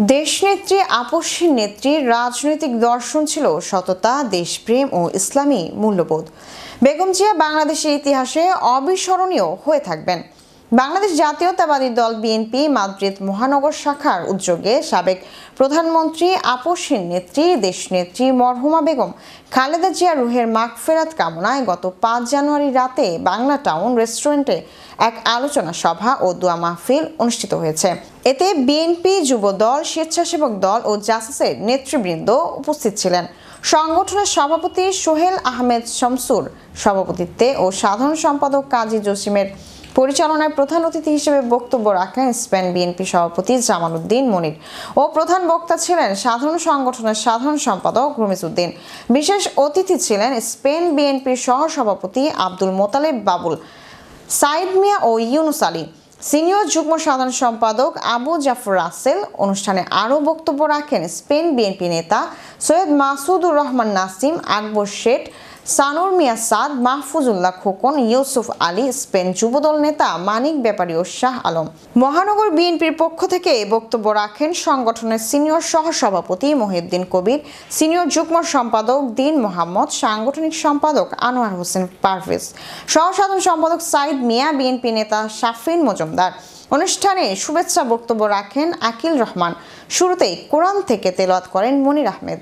দেশনেত্রী, আপসীর নেত্রীর রাজনৈতিক দর্শন ছিল সততা, দেশপ্রেম ও ইসলামী মূল্যবোধ। বেগম জিয়া বাংলাদেশের ইতিহাসে অবিস্মরণীয় হয়ে থাকবেন। বাংলাদেশ জাতীয়তাবাদী দল বিএনপি মাদ্রিদ মহানগর শাখার উদ্যোগে সাবেক প্রধানমন্ত্রী আপসীর নেত্রী, দেশনেত্রী মরহুমা বেগম, খালেদা জিয়া রুহের মাগফেরাত কামনায় গত পাঁচ জানুয়ারি রাতে বাংলা টাউন রেস্টুরেন্টে এক আলোচনা সভা ও দোয়া মাহফিল অনুষ্ঠিত হয়েছে। এতে বিএনপি যুব দল, স্বেচ্ছাসেবক দল ও জাসাসের নেতৃবৃন্দ উপস্থিত ছিলেন। সংগঠনের সভাপতি সোহেল আহমেদ শামসুর সভাপতিত্বে ও সাধারণ সম্পাদক কাজী জসিমের পরিচালনায় প্রধান অতিথি হিসেবে বক্তব্য রাখেন স্পেন বিএনপি সভাপতি জামাল উদ্দিন মনির ও প্রধান বক্তা ছিলেন সাধারণ সংগঠনের সাধারণ সম্পাদক রমিজ উদ্দিন। বিশেষ অতিথি ছিলেন স্পেন বিএনপির সহ সভাপতি আব্দুল মোতালেব বাবুল, সাইদ মিয়া ও ইউনুস আলী। সিনিয়র যুগ্ম সাধারণ সম্পাদক আবু জাফর রাসেল অনুষ্ঠানে আরও বক্তব্য রাখেন স্পেন বিএনপি নেতা সৈয়দ মাসুদুর রহমান নাসিম, আকবর শেঠ সানুর মিয়া সাদ, মাহফুজুল্লাহ খোকন, ইউসুফ আলী, স্পেন যুবদল নেতা মানিক ব্যাপারী ও শাহ আলম। মহানগর বিএনপির পক্ষ থেকে বক্তব্য রাখেন সংগঠনের সিনিয়র সহসভাপতি মহিউদ্দিন কবির, সিনিয়র যুগ্ম সম্পাদক দিন মোহাম্মদ, সাংগঠনিক সম্পাদক আনোয়ার হোসেন পারভেজ সহসাধারণ সম্পাদক সাইদ মিয়া, বিএনপি নেতা শাফিন মজুমদার। অনুষ্ঠানে শুভেচ্ছা বক্তব্য রাখেন আকিল রহমান। শুরুতেই কোরআন থেকে তেলাওয়াত করেন মনির আহমেদ।